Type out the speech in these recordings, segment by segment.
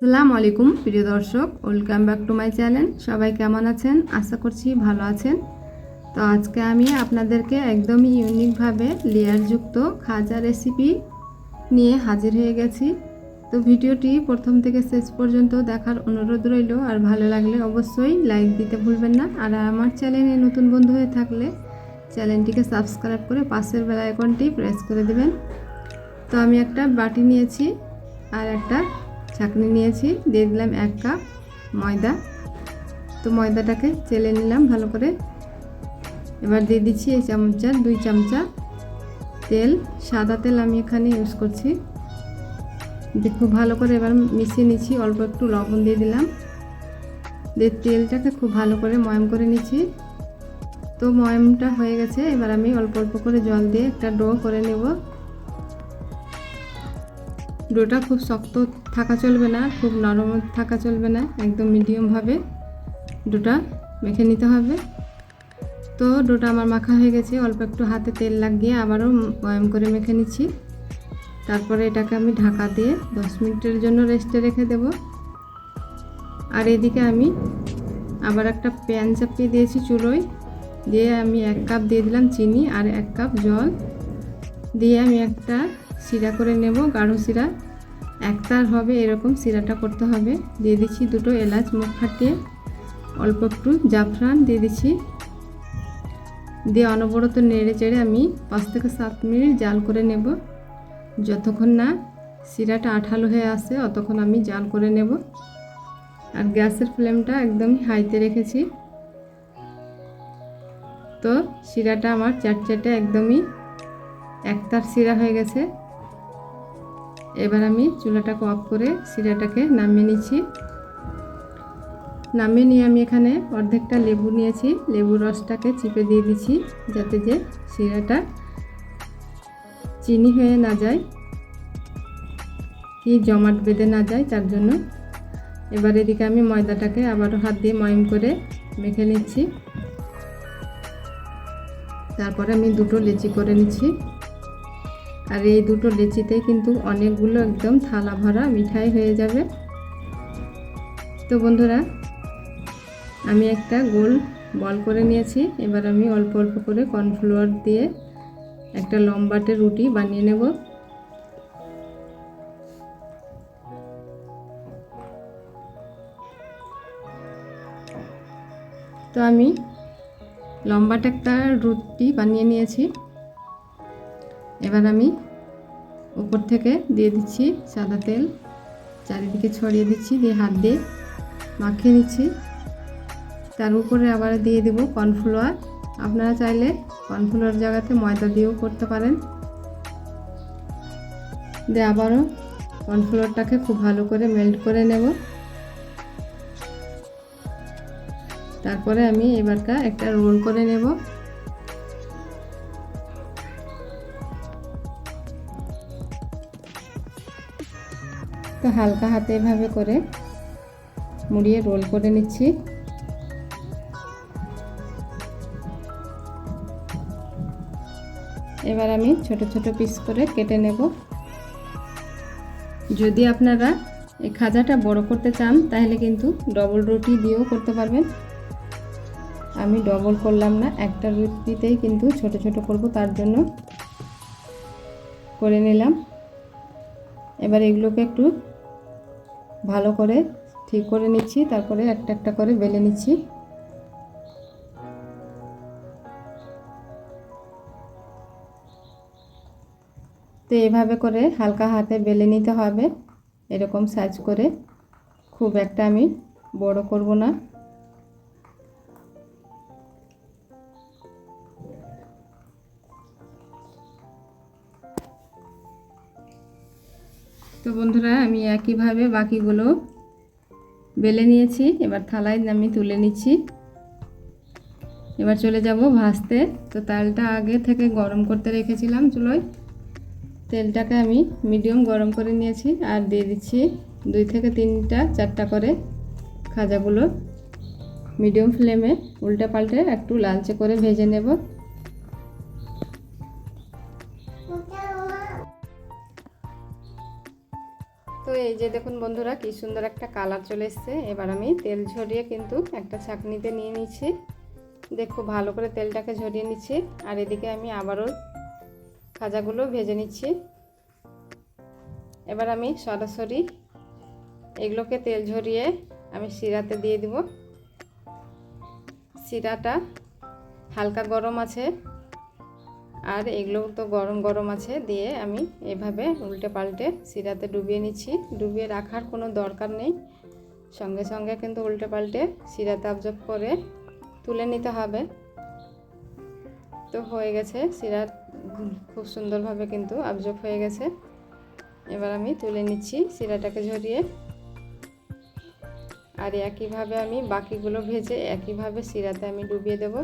আসসালামু আলাইকুম, প্রিয় দর্শক, welcome back to my channel. সবাই কেমন আছেন? আশা করছি ভালো আছেন। তো আজকে আমি আপনাদেরকে একদমই ইউনিকভাবে লেয়ারযুক্ত খাজা রেসিপি নিয়ে হাজির হয়ে গেছি। তো ভিডিওটি প্রথম থেকে শেষ পর্যন্ত দেখার অনুরোধ রইল, আর ভালো লাগলে অবশ্যই লাইক দিতে ভুলবেন না। আর আমার চ্যানেলে নতুন বন্ধু হয়ে থাকলে চ্যানেলটিকে সাবস্ক্রাইব করে পাশের বেল আইকনটি প্রেস করে দেবেন। তো আমি একটা বাটি নিয়েছি, আর একটা ছাঁকনি নিয়েছি, দিয়ে দিলাম এক কাপ ময়দা। তো ময়দাটাকে চেলে নিলাম ভালো করে। এবার দিয়ে দিচ্ছি এই চামচার দুই চামচা তেল। সাদা তেল আমি এখানে ইউজ করছি। দিয়ে খুব ভালো করে এবার মিশিয়ে নিচ্ছি, অল্প একটু লবণ দিয়ে দিলাম। দিয়ে তেলটাকে খুব ভালো করে ময়ম করে নিচ্ছি। তো ময়মটা হয়ে গেছে, এবার আমি অল্প অল্প করে জল দিয়ে একটা ডো করে নেব। ডোটা খুব শক্ত থাকা চলবে না, খুব নরম থাকা চলবে না, একদম মিডিয়ামভাবে ডোটা মেখে নিতে হবে। তো ডোটা আমার মাখা হয়ে গেছে, অল্প একটু হাতে তেল লাগিয়ে আবারও ময়াম করে মেখে নিচ্ছি। তারপরে এটাকে আমি ঢাকা দিয়ে দশ মিনিটের জন্য রেস্টে রেখে দেব। আর এদিকে আমি আবার একটা প্যান চাপিয়ে দিয়েছি চুলোয়, দিয়ে আমি এক কাপ দিয়ে দিলাম চিনি আর এক কাপ জল। দিয়ে আমি একটা শিরা করে নেব, গাঢ় শিরা একতার হবে এরকম শিরাটা করতে হবে। দিয়ে দিচ্ছি দুটো এলাচ, মুখ ফাটিয়ে অল্প একটু জাফরান দিয়ে দিচ্ছি। দিয়ে অনবরত নেড়ে চেড়ে আমি পাঁচ থেকে সাত মিনিট জাল করে নেব। যতক্ষণ না শিরাটা আঠালো হয়ে আসে, অতক্ষণ আমি জাল করে নেব। আর গ্যাসের ফ্লেমটা একদমই হাইতে রেখেছি। তো শিরাটা আমার চারচাটে একদমই একতার শিরা হয়ে গেছে। এবার আমি চুলাটাকে অফ করে শিরাটাকে নামিয়ে নিচ্ছি। নামিয়ে নিয়ে আমি এখানে অর্ধেকটা লেবু নিয়েছি। লেবুর রসটাকে চিপে দিয়ে দিচ্ছি যাতে যে শিরাটা চিনি হয়ে না যায়, কি জমাট বেঁধে না যায় তার জন্য। এবার এদিকে আমি ময়দাটাকে আবারও হাত দিয়ে ময়ম করে মেখে নিচ্ছি। তারপরে আমি দুটো লেচি করে নিচ্ছি। আর এই দুটো লেচিতেই কিন্তু অনেকগুলো একদম থালা ভরা মিঠাই হয়ে যাবে। তো বন্ধুরা, আমি একটা গোল বল করে নিয়েছি। এবার আমি অল্প অল্প করে কর্নফ্লাওয়ার দিয়ে একটা লম্বাটে রুটি বানিয়ে নেব। তো আমি লম্বাটা একটা রুটি বানিয়ে নিয়েছি। এবার আমি উপর থেকে দিয়ে দিচ্ছি সাদা তেল, চারিদিকে ছড়িয়ে দিচ্ছি, দিয়ে হাত দিয়ে মাখিয়ে নিচ্ছি। তার উপরে আবার দিয়ে দেবো কর্নফ্লাওয়ার। আপনারা চাইলে কর্নফ্লাওয়ার জায়গাতে ময়দা দিয়েও করতে পারেন। দিয়ে আবারও কর্নফ্লাওয়ারটাকে খুব ভালো করে মেল্ট করে নেব। তারপরে আমি এবারটা একটা রোল করে নেব। হালকা হাতে এভাবে করে মুড়িয়ে রোল করে নিচ্ছি। এবার আমি ছোট ছোট পিস করে কেটে নেব। যদি আপনারা এই খাজাটা বড় করতে চান, তাহলে কিন্তু ডবল রুটি দিয়েও করতে পারবেন। আমি ডবল করলাম না, একটা রুটিতেই কিন্তু ছোট ছোট করব, তার জন্য করে নিলাম। এবার এগুলোকে একটু ভালো করে ঠিক করে নিচ্ছি, তারপরে একটা একটা করে বেলে নিচ্ছি। তো এভাবে করে হালকা হাতে বেলে নিতে হবে, এরকম সাইজ করে। খুব একটা আমি বড় করব না। তো বন্ধুরা, আমি একইভাবে বাকিগুলো বেলে নিয়েছি। এবার থালায় আমি তুলে নিচ্ছি। এবার চলে যাব ভাজতে। তো তেলটা আগে থেকে গরম করতে রেখেছিলাম চুলোয়। তেলটাকে আমি মিডিয়াম গরম করে নিয়েছি আর দিয়ে দিচ্ছি দুই থেকে তিনটা, চারটা করে খাজাগুলো। মিডিয়াম ফ্লেমে উল্টে পাল্টে একটু লালচে করে ভেজে নেব। যে দেখুন বন্ধুরা, কি সুন্দর একটা কালার চলে এসছে। এবার আমি তেল ঝরিয়ে কিন্তু একটা ছাঁকনিতে নিয়ে নিচ্ছি। দেখো, ভালো করে তেলটাকে ঝরিয়ে নিচ্ছি। আর এদিকে আমি আবারও খাজাগুলো ভেজে নিচ্ছি। এবার আমি সরাসরি এগুলোকে তেল ঝরিয়ে আমি শিরাতে দিয়ে দিব। শিরাটা হালকা গরম আছে। আর এগুলো তো গরম গরম আছে, দিয়ে আমি এভাবে উল্টে পাল্টে শিরাতে ডুবিয়ে নিচ্ছি। ডুবিয়ে রাখার কোনো দরকার নেই। সঙ্গে সঙ্গে কিন্তু উল্টে পাল্টে শিরাতে অবজর্ভ করে তুলে নিতে হবে। তো হয়ে গেছে, শিরা খুব সুন্দরভাবে কিন্তু অবজর্ভ হয়ে গেছে। এবার আমি তুলে নিচ্ছি শিরাটাকে ঝরিয়ে। আর একইভাবে আমি বাকিগুলো ভেজে একইভাবে শিরাতে আমি ডুবিয়ে দেব।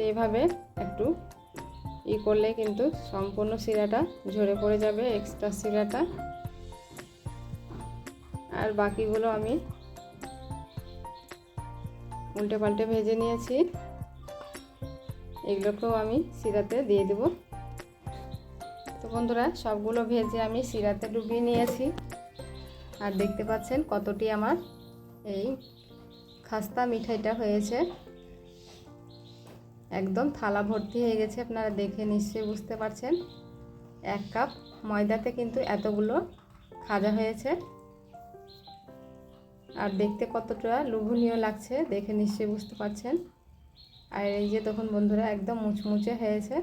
তো এইভাবে একটু ই করলে কিন্তু সম্পূর্ণ শিরাটা ঝরে পড়ে যাবে এক্সট্রা শিরাটা। আর বাকিগুলো আমি উল্টে পাল্টে ভেজে নিয়েছি। এগুলোকেও আমি শিরাতে দিয়ে দেব। তো বন্ধুরা, সবগুলো ভেজে আমি শিরাতে ডুবিয়ে নিয়েছি। আর দেখতে পাচ্ছেন কতটি আমার এই খাস্তা মিঠাইটা হয়েছে। একদম থালা ভর্তি হয়ে গেছে, আপনারা দেখে নিশ্চয়ই বুঝতে পারছেন। এক কাপ ময়দাতে কিন্তু এতগুলো খাজা হয়েছে। আর দেখতে কতটা লোভনীয় লাগছে, দেখে নিশ্চয়ই বুঝতে পারছেন। আর এই যে তখন বন্ধুরা, একদম মুচমুচে হয়েছে।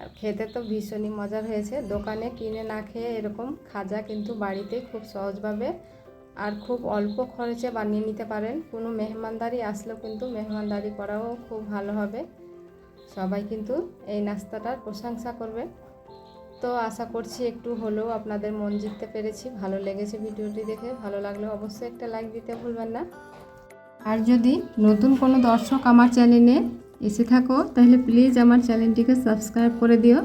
আর খেতে তো ভীষণই মজার হয়েছে। দোকানে কিনে না খেয়ে এরকম খাজা কিন্তু বাড়িতে খুব সহজভাবে আর খুব অল্প খরচে বানিয়ে নিতে পারেন। কোনো মেহমানদারি আসলেও কিন্তু মেহমানদারি করাও খুব ভালো হবে। সবাই কিন্তু এই নাস্তাটার প্রশংসা করবে। তো আশা করছি একটু হলেও আপনাদের মন জিততে পেরেছি, ভালো লেগেছে ভিডিওটি দেখে। ভালো লাগলে অবশ্যই একটা লাইক দিতে ভুলবেন না। আর যদি নতুন কোনো দর্শক আমার চ্যানেলে এসে থাকো, তাহলে প্লিজ আমার চ্যানেলটিকে সাবস্ক্রাইব করে দিও।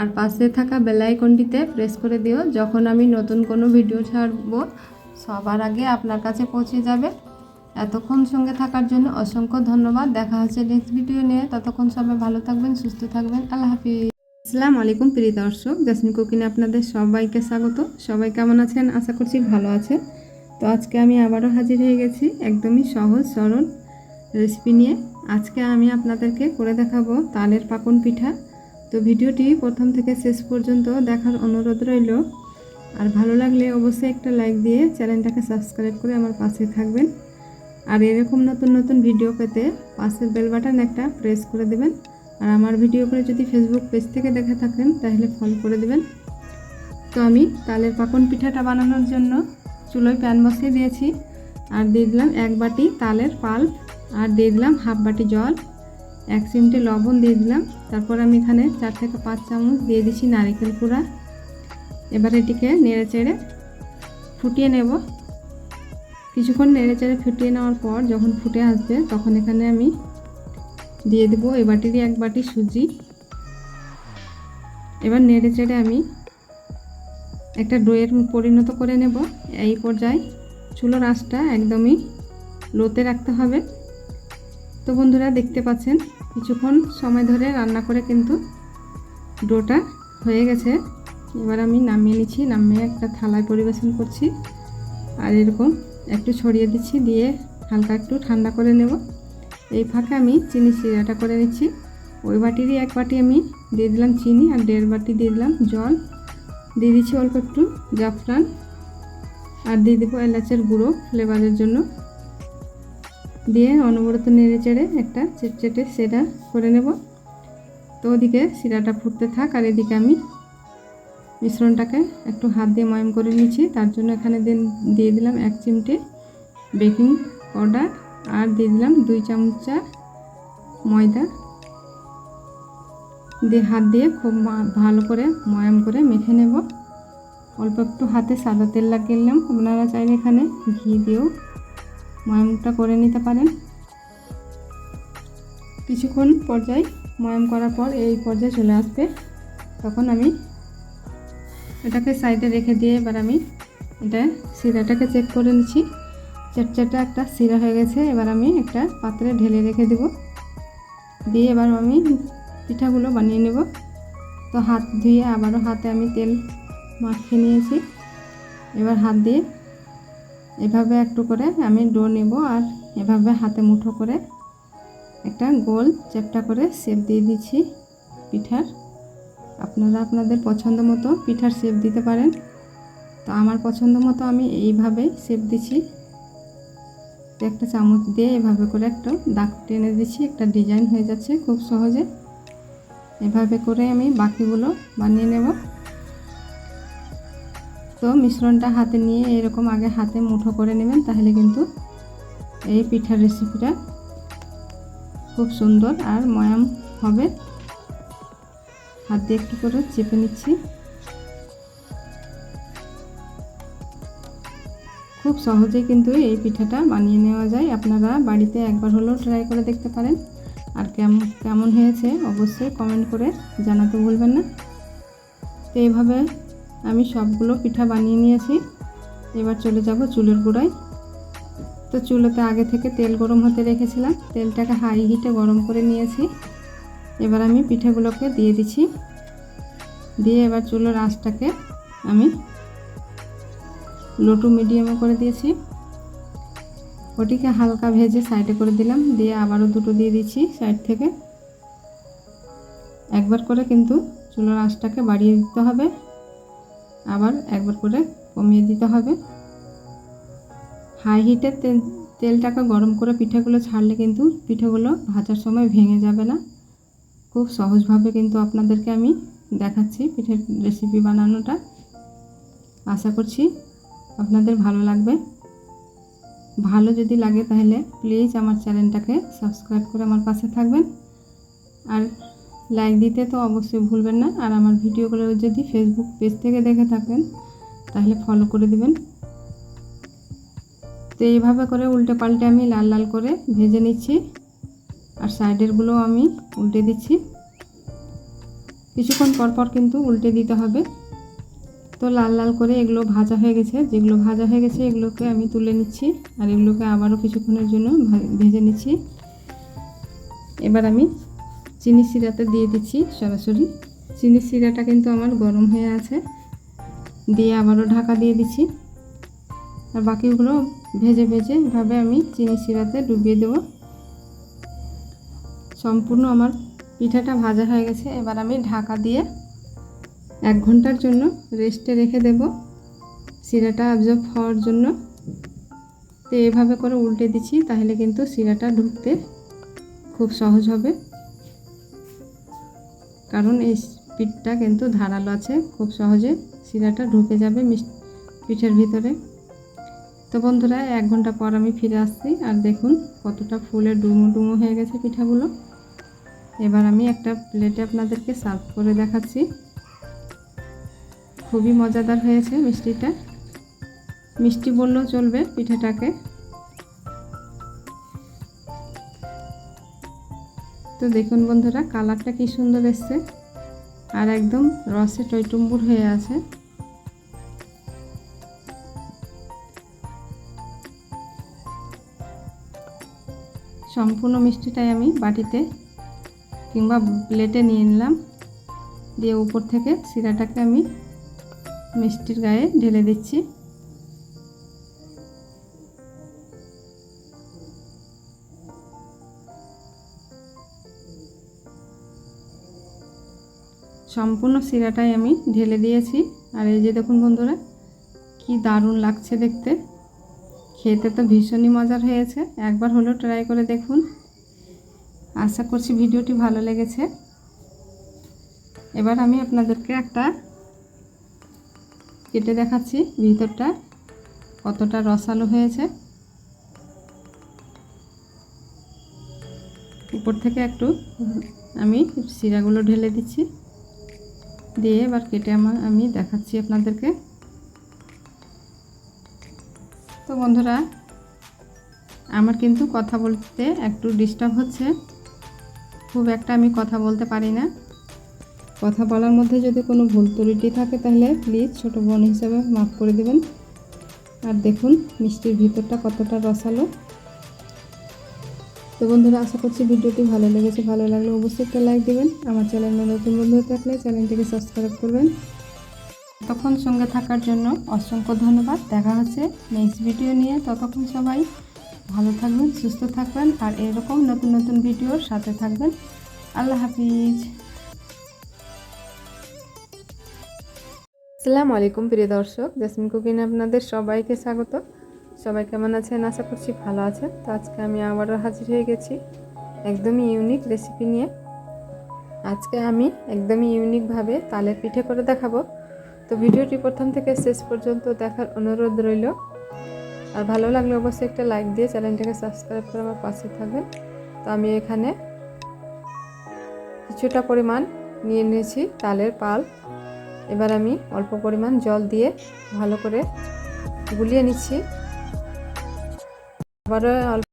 আর পাশে থাকা বেলাইকনটিতে প্রেস করে দিও। যখন আমি নতুন কোনো ভিডিও ছাড়বো সবার আগে আপনার কাছে পৌঁছে যাবে। এতক্ষণ সঙ্গে থাকার জন্য অসংখ্য ধন্যবাদ। দেখা হচ্ছে নেক্সট ভিডিও নিয়ে। ততক্ষণ সবাই ভালো থাকবেন, সুস্থ থাকবেন। আল্লাহ হাফিজ। আসসালামু আলাইকুম, প্রিয় দর্শক। জাসমিন কুকিনে আপনাদের সবাইকে স্বাগত। সবাই কেমন আছেন? আশা করছি ভালো আছেন। তো আজকে আমি আবারও হাজির হয়ে গেছি একদমই সহজ, সরল রেসিপি নিয়ে। আজকে আমি আপনাদেরকে করে দেখাবো তালের পাকন পিঠা। তো ভিডিওটি প্রথম থেকে শেষ পর্যন্ত দেখার অনুরোধ রইল। আর ভালো লাগলে অবশ্যই একটা লাইক দিয়ে চ্যানেলটাকে সাবস্ক্রাইব করে আমার পাশে থাকবেন। আর এরকম নতুন নতুন ভিডিও পেতে পাশের বেল বাটন একটা প্রেস করে দেবেন। আর আমার ভিডিও করে যদি ফেসবুক পেজ থেকে দেখে থাকেন, তাহলে ফলো করে দেবেন। তো আমি তালের পাকন পিঠাটা বানানোর জন্য চুলোয় প্যান বসিয়ে দিয়েছি। আর দিয়ে দিলাম এক বাটি তালের পাল্প আর দিয়ে দিলাম হাফ বাটি জল। এক চিমটে লবণ দিয়ে দিলাম। তারপর আমি এখানে চার থেকে পাঁচ চামচ দিয়ে দিচ্ছি নারিকেল কুড়া। এবার এটিকে নেড়ে চেড়ে ফুটিয়ে নেব। কিছুক্ষণ নেড়ে চেড়ে ফুটিয়ে নেওয়ার পর যখন ফুটে আসবে, তখন এখানে আমি দিয়ে দেবো এ বাটিরই এক বাটি সুজি। এবার নেড়ে চেড়ে আমি একটা ডোয়ের পরিণত করে নেব। এই পর্যায়ে চুলোর আঁচটা একদমই লোতে রাখতে হবে। তো বন্ধুরা, দেখতে পাচ্ছেন, কিছুক্ষণ সময় ধরে রান্না করে কিন্তু ডোটা হয়ে গেছে। এবার আমি নামিয়ে নিচ্ছি, নামিয়ে একটা থালায় পরিবেশন করছি। আর এরকম একটু ছড়িয়ে দিচ্ছি, দিয়ে হালকা একটু ঠান্ডা করে নেব। এই ফাঁকে আমি চিনি শিরাটা করে নিচ্ছি। ওই বাটিরই এক বাটি আমি দিয়ে দিলাম চিনি আর দেড় বাটি দিয়ে দিলাম জল। দিয়ে দিচ্ছি অল্প একটু জাফরান। আর দিয়ে দেবো এলাচের গুঁড়ো ফ্লেভারের জন্য। দিয়ে অনবরত নেড়ে চেড়ে একটা চেটচেটে সেটা করে নেব। তো ওদিকে শিরাটা ফুটতে থাক আর এদিকে আমি মিশ্রণটাকে একটু হাত দিয়ে ময়ম করে নিচ্ছি তার জন্য এখানে দিয়ে দিলাম এক চিমটে বেকিং পাউডার আর দিয়ে দিলাম দুই চামচা ময়দা। দিয়ে হাত দিয়ে খুব ভালো করে ময়াম করে মেখে নেব। অল্প একটু হাতে সাদা তেল লাগিয়ে নিলাম। আপনারা চাইলে এখানে ঘি দিয়েও ময়ামটা করে নিতে পারেন। কিছুক্ষণ পর্যায়ে ময়াম করার পর এই পর্যায়ে চলে আসবে। তখন আমি এটাকে সাইডে রেখে দিয়ে এবার আমি এটা শিরাটাকে চেক করে নিচ্ছি। চারচাটা একটা শিরা হয়ে গেছে, এবার আমি একটা পাত্রে ঢেলে রেখে দেব। দিয়ে এবার আমি পিঠাগুলো বানিয়ে নেব। তো হাত ধুয়ে আবারও হাতে আমি তেল মাখিয়ে নিয়েছি। এবার হাত দিয়ে এভাবে একটু করে আমি ডো নেব আর এভাবে হাতে মুঠো করে একটা গোল চ্যাপটা করে শেপ দিয়ে দিচ্ছি পিঠার। আপনারা আপনাদের পছন্দ মতো পিঠার শেপ দিতে পারেন। তো আমার পছন্দ মতো আমি এইভাবেই শেপ দিচ্ছি তো একটা চামচ দিয়ে এভাবে করে একটা দাগ টেনে দিচ্ছি একটা ডিজাইন হয়ে যাচ্ছে খুব সহজে। এভাবে করে আমি বাকিগুলো বানিয়ে নেব। তো মিশ্রণটা হাতে নিয়ে এরকম আগে হাতে মুঠো করে নেবেন, তাহলে কিন্তু এই পিঠার রেসিপিটা খুব সুন্দর আর ময়াম হবে। হাত দিয়ে একটু করে চেপে নিচ্ছি। খুব সহজেই কিন্তু এই পিঠাটা বানিয়ে নেওয়া যায়। আপনারা বাড়িতে একবার হলেও ট্রাই করে দেখতে পারেন। আর কেমন কেমন হয়েছে অবশ্যই কমেন্ট করে জানাতে ভুলবেন না। তো এইভাবে আমি সবগুলো পিঠা বানিয়ে নিয়েছি। এবার চলে যাব চুলের গুঁড়ায়। তো চুলোতে আগে থেকে তেল গরম হতে রেখেছিলাম। তেলটাকে হাই হিটে গরম করে নিয়েছি। এবার আমি পিঠাগুলোকে দিয়ে দিচ্ছি। দিয়ে এবার চুলোর আঁচটাকে আমি লোটু মিডিয়ামে করে দিয়েছি। ওটিকে হালকা ভেজে সাইডে করে দিলাম। দিয়ে আবারও দুটো দিয়ে দিচ্ছি সাইড থেকে। একবার করে কিন্তু চুলোর আঁচটাকে বাড়িয়ে দিতে হবে। আবার একবার করে কমিয়ে দিতে হবে। হাই হিটে তেল তেলটাকে গরম করে পিঠাগুলো ছাড়লে কিন্তু পিঠাগুলো ভাজার সময় ভেঙে যাবে না। খুব সহজভাবে কিন্তু আপনাদেরকে আমি দেখাচ্ছি পিঠের রেসিপি বানানোটা। আশা করছি আপনাদের ভালো লাগবে। ভালো যদি লাগে তাহলে প্লিজ আমার চ্যানেলটাকে সাবস্ক্রাইব করে আমার পাশে থাকবেন। আর লাইক দিতে তো অবশ্যই ভুলবেন না। আর আমার ভিডিওগুলো যদি ফেসবুক পেজ থেকে দেখে থাকেন, তাহলে ফলো করে দিবেন। তো এইভাবে করে উল্টে পাল্টে আমি লাল লাল করে ভেজে নিচ্ছি। আর সাইডেরগুলো আমি উল্টে দিচ্ছি। কিছুক্ষণ পর পর কিন্তু উল্টে দিতে হবে। তো লাল লাল করে এগুলো ভাজা হয়ে গেছে। যেগুলো ভাজা হয়ে গেছে এগুলোকে আমি তুলে নিচ্ছি আর এগুলোকে আবারও কিছুক্ষণের জন্য ভেজে নিচ্ছি। এবার আমি চিনি শিরাতে দিয়ে দিচ্ছি সরাসরি। চিনি শিরাটা কিন্তু আমার গরম হয়ে আছে। দিয়ে আবারও ঢাকা দিয়ে দিচ্ছি। আর বাকিগুলো ভেজে ভেজে এভাবে আমি চিনি শিরাতে ডুবিয়ে দেব। সম্পূর্ণ আমার পিঠাটা ভাজা হয়ে গেছে। এবার আমি ঢাকা দিয়ে এক ঘণ্টার জন্য রেস্টে রেখে দেব। শিরাটা অবজর্ভ হওয়ার জন্য। তো এভাবে করে উল্টে দিচ্ছি, তাহলে কিন্তু শিরাটা ঢুকতে খুব সহজ হবে। কারণ এই পিঠটা কিন্তু ধারালো আছে, খুব সহজে শিরাটা ঢুকে যাবে পিঠের ভিতরে। তো বন্ধুরা, এক ঘণ্টা পর আমি ফিরে আসছি, আর দেখুন কতটা ফুলে ডুমো ডুমো হয়ে গেছে পিঠাগুলো। এবার আমি একটা প্লেটে আপনাদেরকে সার্ভ করে দেখাচ্ছি। খুবই মজাদার হয়েছে মিষ্টিটা। মিষ্টি বললেও চলবে পিঠাটাকে। তো দেখুন বন্ধুরা কালারটা কি সুন্দর এসছে। আর একদম রসে টইটুম্বুর হয়ে আছে। সম্পূর্ণ মিষ্টিটাই আমি বাটিতে কিংবা প্লেটে নিয়ে নিলাম। দিয়ে উপর থেকে শিরাটাকে আমি মিষ্টির গায়ে ঢেলে দিচ্ছি। সম্পূর্ণ শিরাটাই আমি ঢেলে দিয়েছি। আর এই যে দেখুন বন্ধুরা, কি দারুণ লাগছে দেখতে। খেতে তো ভীষণই মজার হয়েছে। একবার হলেও ট্রাই করে দেখুন। আশা করছি ভিডিওটি ভালো লেগেছে। এবার আমি আপনাদেরকে একটা কেটে দেখাচ্ছি, ভিতরটা কতটা রসালো হয়েছে। উপর থেকে একটু আমি শিরাগুলো ঢেলে দিচ্ছি। দিয়ে এবার কেটে আমার আমি দেখাচ্ছি আপনাদেরকে। তো বন্ধুরা, আমার কিন্তু কথা বলতে একটু ডিস্টার্ব হচ্ছে। খুব একটা আমি কথা বলতে পারি না। কথা বলার মধ্যে যদি কোনো ভুল ত্রুটি থাকে তাহলে প্লিজ ছোটো বোন হিসাবে মাফ করে দেবেন। আর দেখুন, মিষ্টির ভিতরটা কতটা রসালো। তো বন্ধুরা, আশা করছি ভিডিওটি ভালো লেগেছে। ভালো লাগলে অবশ্যই একটা লাইক দিবেন। আমার চ্যানেলে নতুন বন্ধু থাকলে চ্যানেলটিকে সাবস্ক্রাইব করবেন। তখন সঙ্গে থাকার জন্য অসংখ্য ধন্যবাদ। দেখা হচ্ছে নেক্সট ভিডিও নিয়ে। ততক্ষণ সবাই ভালো থাকবেন, সুস্থ থাকবেন আর এরকম নতুন নতুন ভিডিওর সাথে থাকবেন। আল্লাহ হাফিজ। আসসালামু আলাইকুম, প্রিয় দর্শক। জেসমিন কুকিং আপনাদের সবাইকে স্বাগত। সবাই কেমন আছেন? আশা করছি ভালো আছেন। তো আজকে আমি আবারও হাজির হয়ে গেছি একদমই ইউনিক রেসিপি নিয়ে। আজকে আমি একদমই ইউনিকভাবে তালের পিঠে করে দেখাবো। তো ভিডিওটি প্রথম থেকে শেষ পর্যন্ত দেখার অনুরোধ রইল। আর ভালো লাগলে অবশ্যই একটা লাইক দিয়ে চ্যানেলটাকে সাবস্ক্রাইব করে আমার পাশে থাকবেন। তো আমি এখানে কিছুটা পরিমাণ নিয়ে নিয়েছি তালের পাল। এবার আমি অল্প পরিমাণ জল দিয়ে ভালো করে গুলিয়ে নিচ্ছি। আবারও অল্প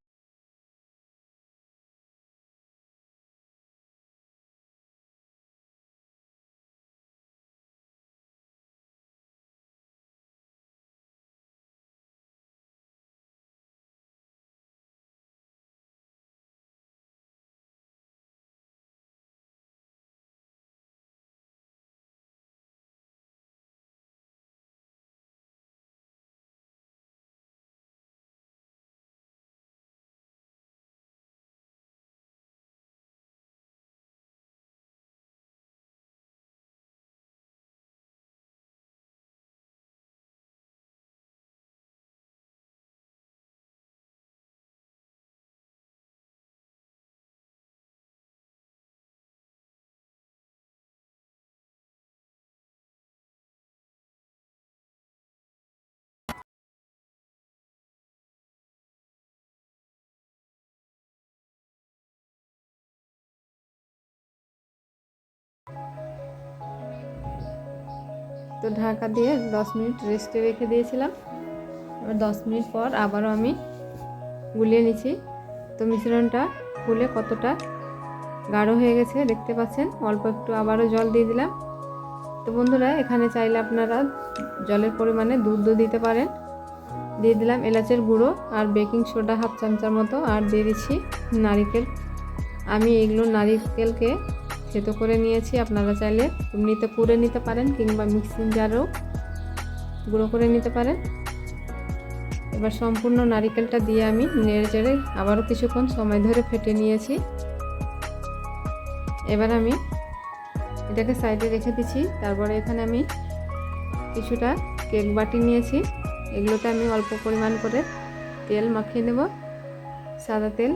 তো ঢাকা দিয়ে দশ মিনিট রেস্টে রেখে দিয়েছিলাম। এবার দশ মিনিট পর আবারও আমি গুলিয়ে নিচ্ছি। তো মিশ্রণটা ফুলে কতটা গাঢ় হয়ে গেছে দেখতে পাচ্ছেন। অল্প একটু আবারও জল দিয়ে দিলাম। তো বন্ধুরা, এখানে চাইলে আপনারা জলের পরিমাণে দুধও দিতে পারেন। দিয়ে দিলাম এলাচের গুঁড়ো আর বেকিং সোডা হাফ চামচার মতো। আর দিয়ে দিচ্ছি নারিকেল। আমি এগুলো নারিকেলকে থেতো করে নিয়েছি, আপনারা চাইলে এমনিতে পুড়ে নিতে পারেন কিংবা মিক্সিং জারও গুঁড়ো করে নিতে পারেন। এবার সম্পূর্ণ নারিকেলটা দিয়ে আমি নেড়ে চেড়ে আবারও কিছুক্ষণ সময় ধরে ফেটে নিয়েছি। এবার আমি এটাকে সাইডে রেখে দিচ্ছি, তারপরে এখানে আমি কিছুটা কেক বাটি নিয়েছি। এগুলোতে আমি অল্প পরিমাণ করে তেল মাখিয়ে নেব, সাদা তেল।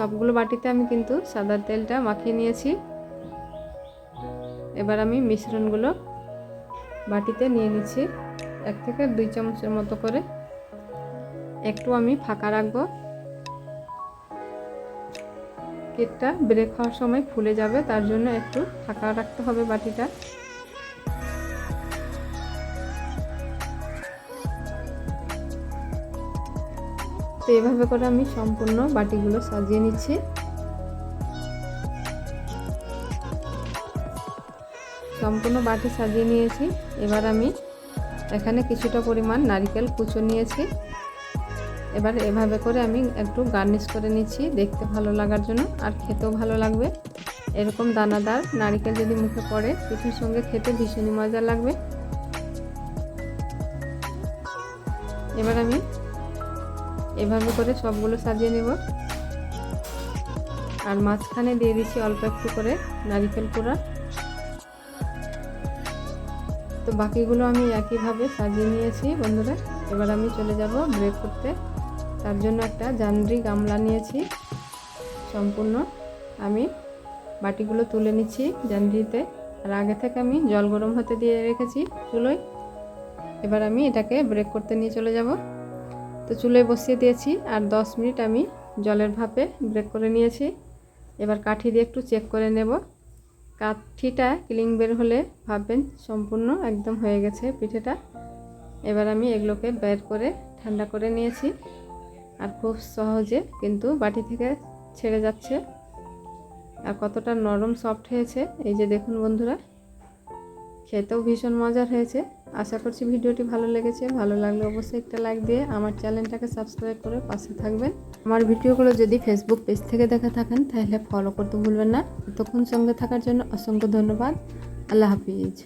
সবগুলো বাটিতে আমি কিন্তু সাদা তেলটা মাখিয়ে নিয়েছি। এবার আমি মিশ্রণগুলো বাটিতে নিয়ে নিচ্ছি এক থেকে দুই চামচের মতো করে। একটু আমি ফাঁকা রাখব। কেকটা ব্রেক হওয়ার সময় ফুলে যাবে, তার জন্য একটু ফাঁকা রাখতে হবে বাটিটা। তো এভাবে করে আমি সম্পূর্ণ বাটিগুলো সাজিয়ে নিচ্ছি। সম্পূর্ণ বাটি সাজিয়ে নিয়েছি। এবার আমি এখানে কিছুটা পরিমাণ নারকেল কুচো নিয়েছি। এবার এভাবে করে আমি একটু গার্নিশ করে নিচ্ছি দেখতে ভালো লাগার জন্য আর খেতেও ভালো লাগবে। এরকম দানাদার নারকেল যদি মুখে পড়ে, পিঠের সঙ্গে খেতে ভীষণই মজা লাগবে। এবার আমি এভাবে করে সবগুলো সাজিয়ে নেব। আর মাঝখানে দিয়ে দিচ্ছি অল্প একটু করে নারিকেল পোড়া তো বাকিগুলো আমি একইভাবে সাজিয়ে নিয়েছি বন্ধুরা। এবার আমি চলে যাব ব্রেক করতে। তার জন্য একটা জানরি গামলা নিয়েছি সম্পূর্ণ। আমি বাটিগুলো তুলে নিচ্ছি জানরিতে আর আগে থেকে আমি জল গরম হতে দিয়ে রেখেছি চুলোয়। এবার আমি এটাকে ব্রেক করতে নিয়ে চলে যাব। তো চুলোয় বসিয়ে দিয়েছি আর 10 মিনিট আমি জলের ভাপে ব্রেক করে নিয়েছি। এবার কাঠি দিয়ে একটু চেক করে নেব। কাঠিটা ক্লিং বের হলে ভাববেন সম্পূর্ণ একদম হয়ে গেছে পিঠেটা। এবার আমি এগুলোকে বের করে ঠান্ডা করে নিয়েছি। আর খুব সহজে কিন্তু বাটি থেকে ছেড়ে যাচ্ছে। আর কতটা নরম সফট হয়েছে, এই যে দেখুন বন্ধুরা, খেতেও ভীষণ মজার হয়েছে। আশা করছি ভিডিওটি ভালো লেগেছে। ভালো লাগলে অবশ্যই একটা লাইক দিয়ে আমার চ্যানেলটাকে সাবস্ক্রাইব করে পাশে থাকবেন। আমার ভিডিওগুলো যদি ফেসবুক পেজ থেকে দেখে থাকেন, তাহলে ফলো করতে ভুলবেন না। এতক্ষণ সঙ্গে থাকার জন্য অসংখ্য ধন্যবাদ। আল্লাহ হাফিজ।